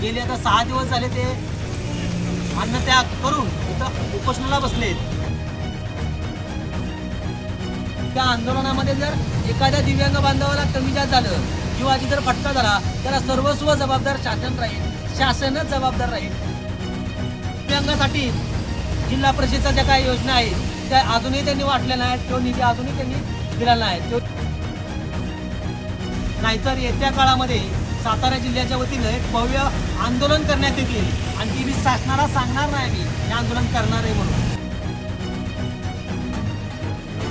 गेले आता सहा दिवस झाले ते अन्नत्याग करून इथं उपोषणाला बसलेत. त्या आंदोलनामध्ये जर एखाद्या दिव्यांग बांधवाला कमी जास्त झालं किंवा आधी जर फटका झाला त्याला सर्वस्व जबाबदार शासन राहील शासनच जबाबदार राहील. दिव्यांगासाठी जिल्हा परिषदच्या ज्या काही योजना आहेत त्या अजूनही त्यांनी वाटल्या नाहीत तो निधी अजूनही त्यांनी दिला नाही तो नाहीतर येत्या काळामध्ये सातारा जिल्ह्याच्या वतीनं एक भव्य आंदोलन करण्यात येतील. आणि ती मी शासनाला सांगणार नाही मी. हे आंदोलन करणार आहे म्हणून.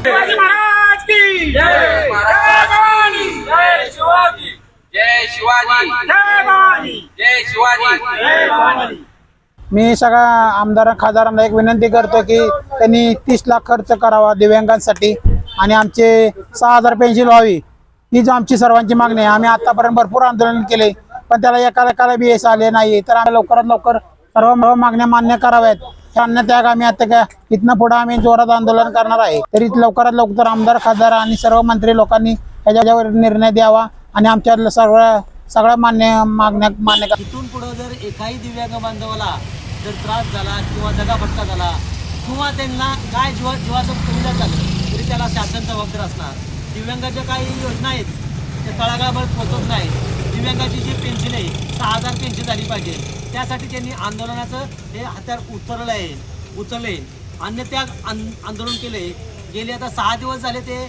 शिवाजी महाराज की जय. भवानी जय शिवाजी. जय शिवाजी. जय भवानी जय शिवाजी. जय भवानी मी सगळ्या आमदार खासदारांना एक विनंती करतो की त्यांनी तीस लाख खर्च करावा दिव्यांगांसाठी. आणि आमचे सहा हजार पेन्शन व्हावी. ही जो आमची सर्वांची मागणी आहे आम्ही आतापर्यंत भरपूर आंदोलन केले पण त्याला एकाला एकाला बी एस आले नाही. तर आम्ही लवकरात लवकर सर्व मागण्या मान्य कराव्यात. अन्य त्याग आम्ही आता काय इथनं पुढे आम्ही जोरात आंदोलन करणार आहे. तरी लवकरात लवकर आमदार खासदार आणि सर्व मंत्री लोकांनी याच्यावर निर्णय द्यावा आणि आमच्या सर्व सगळ्या मान्य मागण्या मान्य करा इथून पुढं जर एकाही दिव्यांग बांधवाला जर त्रास झाला किंवा दगाफटका झाला किंवा त्यांना काय जीवा जीवाचं झालं तरी त्याला शासन जबाबदार असणार. दिव्यांगाच्या काही योजना आहेत त्या तळागाळावर पोहोचत नाही दिव्यांगाची जी पेन्शन आहे सहा हजार पेन्शन झाली पाहिजे. त्यासाठी त्यांनी आंदोलनाचं हे हत्यार उचललं आहे उचलले. अन्नत्याग आन आंदोलन केले. गेले आता सहा दिवस झाले ते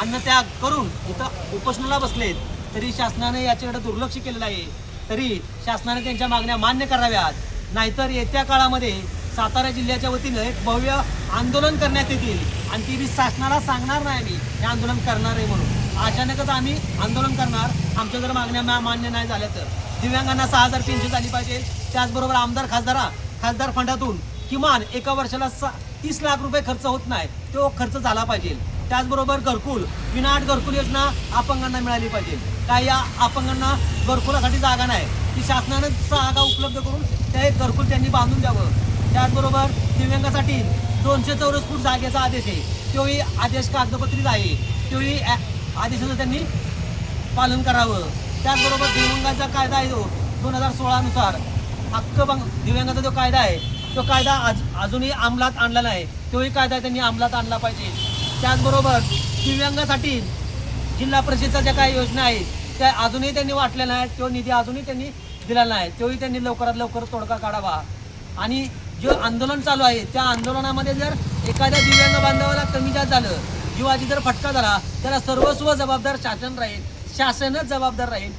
अन्नत्याग करून इथं उपोषणाला बसलेत. तरी शासनाने याच्याकडे दुर्लक्ष केलेलं आहे. तरी शासनाने त्यांच्या मागण्या मान्य कराव्यात. नाहीतर येत्या काळामध्ये सातारा जिल्ह्याच्या वतीनं एक भव्य आंदोलन करण्यात येतील. आणि ती मी शासनाला सांगणार नाही मी हे आंदोलन करणार आहे म्हणून. अचानकच आम्ही आंदोलन करणार. आमच्या जर मागण्या मान्य नाही झाल्या तर. दिव्यांगांना सहा हजार पेन्शन झाली पाहिजे. त्याचबरोबर आमदार खासदारा खासदार फंडातून किमान एका वर्षाला सा तीस लाख रुपये खर्च होत नाही. तो खर्च झाला पाहिजे. त्याचबरोबर घरकुल विनाट घरकुल योजना अपंगांना मिळाली पाहिजे. काही या अपंगांना घरकुलासाठी जागा नाही? ती शासनानं जागा उपलब्ध करून त्या एक घरकुल त्यांनी बांधून द्यावं. त्याचबरोबर दिव्यांगासाठी दोनशे चौरस फूट जागेचा आदेश आहे. तोही आदेश कागदपत्रीच आहे. तोही आदेशाचं त्यांनी पालन करावं. त्याचबरोबर दिव्यांगाचा कायदा आहे तो दोन हजार सोळानुसार. हक्क भंग दिव्यांगाचा जो कायदा आहे तो कायदा आज अजूनही अंमलात आणला नाही. तोही कायदा त्यांनी अंमलात आणला पाहिजे. त्याचबरोबर दिव्यांगासाठी जिल्हा परिषदच्या ज्या काही योजना आहेत त्या अजूनही त्यांनी वाटल्या नाहीत. तो निधी अजूनही त्यांनी दिला नाही. तोही त्यांनी लवकरात लवकर तोडगा काढावा. आणि जे आंदोलन चालू आहे त्या आंदोलनामध्ये जर एखाद्या दिव्यांग बांधवाला कमी जास्त झालं किंवा जर फटका झाला त्याला सर्वस्व जबाबदार शासन राहील शासनच जबाबदार राहील.